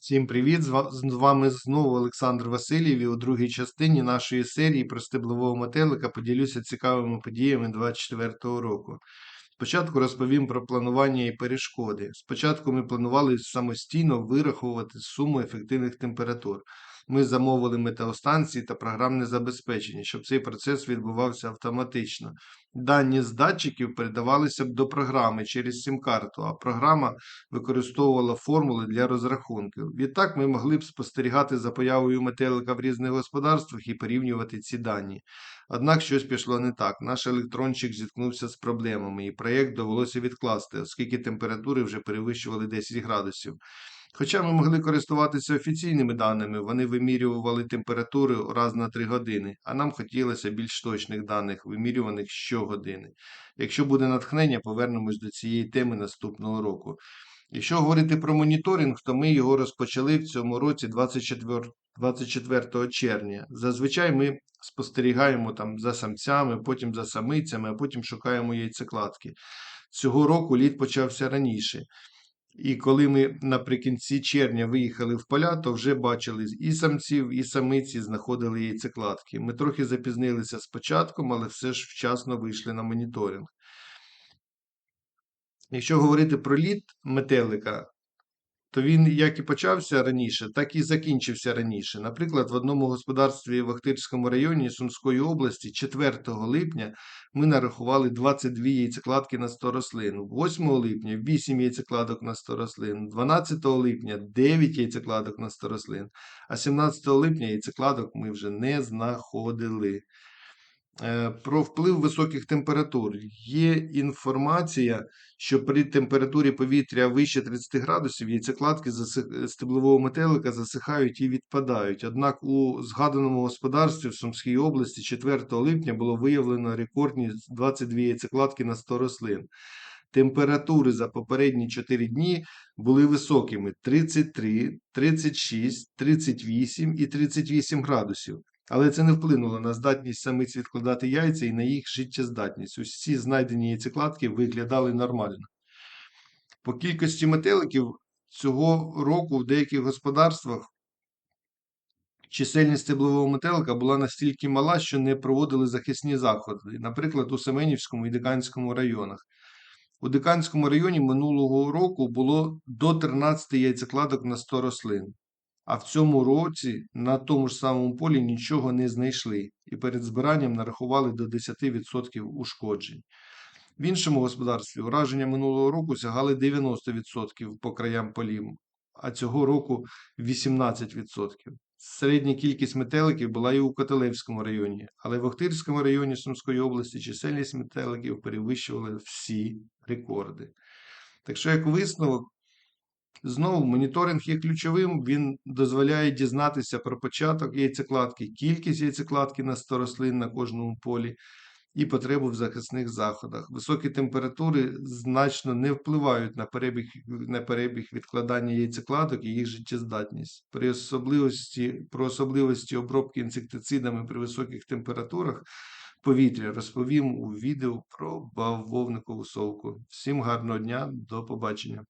Всім привіт! З вами знову Олександр Васильєв і у другій частині нашої серії про стеблового метелика поділюся цікавими подіями 24-го року. Спочатку розповім про планування і перешкоди. Спочатку ми планували самостійно вираховувати суму ефективних температур. Ми замовили метеостанції та програмне забезпечення, щоб цей процес відбувався автоматично. Дані з датчиків передавалися б до програми через сім-карту, а програма використовувала формули для розрахунків. Відтак ми могли б спостерігати за появою метелика в різних господарствах і порівнювати ці дані. Однак щось пішло не так. Наш електрончик зіткнувся з проблемами, і проєкт довелося відкласти, оскільки температури вже перевищували 10 градусів. Хоча ми могли користуватися офіційними даними, вони вимірювали температури раз на 3 години, а нам хотілося більш точних даних, вимірюваних щогодини. Якщо буде натхнення, повернемось до цієї теми наступного року. Якщо говорити про моніторинг, то ми його розпочали в цьому році 24, 24 червня. Зазвичай ми спостерігаємо там за самцями, потім за самицями, а потім шукаємо яйцекладки. Цього року лід почався раніше. І коли ми наприкінці червня виїхали в поля, то вже бачили і самців, і самиці знаходили яйцекладки. Ми трохи запізнилися з початком, але все ж вчасно вийшли на моніторинг. Якщо говорити про лід метелика, то він як і почався раніше, так і закінчився раніше. Наприклад, в одному господарстві в Охтирському районі Сумської області 4 липня ми нарахували 22 яйцекладки на 100 рослин, 8 липня 8 яйцекладок на 100 рослин, 12 липня 9 яйцекладок на 100 рослин, а 17 липня яйцекладок ми вже не знаходили. Е, Про вплив високих температур. Є інформація, що при температурі повітря вище 30 градусів яйцекладки стеблового метелика засихають і відпадають. Однак у згаданому господарстві в Сумській області 4 липня було виявлено рекордні 22 яйцекладки на 100 рослин. Температури за попередні 4 дні були високими 33, 36, 38 і 38 градусів. Але це не вплинуло на здатність самиць відкладати яйця і на їх життєздатність. Усі знайдені яйцекладки виглядали нормально. По кількості метеликів цього року в деяких господарствах чисельність стеблового метелика була настільки мала, що не проводили захисні заходи, наприклад, у Семенівському і Диканському районах. У Диканському районі минулого року було до 13 яйцекладок на 100 рослин. А в цьому році на тому ж самому полі нічого не знайшли і перед збиранням нарахували до 10% ушкоджень. В іншому господарстві ураження минулого року сягали 90% по краям полів, а цього року 18%. Середня кількість метеликів була і у Котелевському районі, але в Охтирському районі Сумської області чисельність метеликів перевищувала всі рекорди. Так що, як висновок, Знову моніторинг є ключовим, він дозволяє дізнатися про початок яйцекладки, кількість яйцекладки на 100 рослин на кожному полі і потребу в захисних заходах. Високі температури значно не впливають на перебіг, на перебіг відкладання яйцекладок і їх життєздатність. При особливості, про особливості обробки інсектицидами при високих температурах повітря розповім у відео про бавовникову совку. Всім гарного дня, до побачення!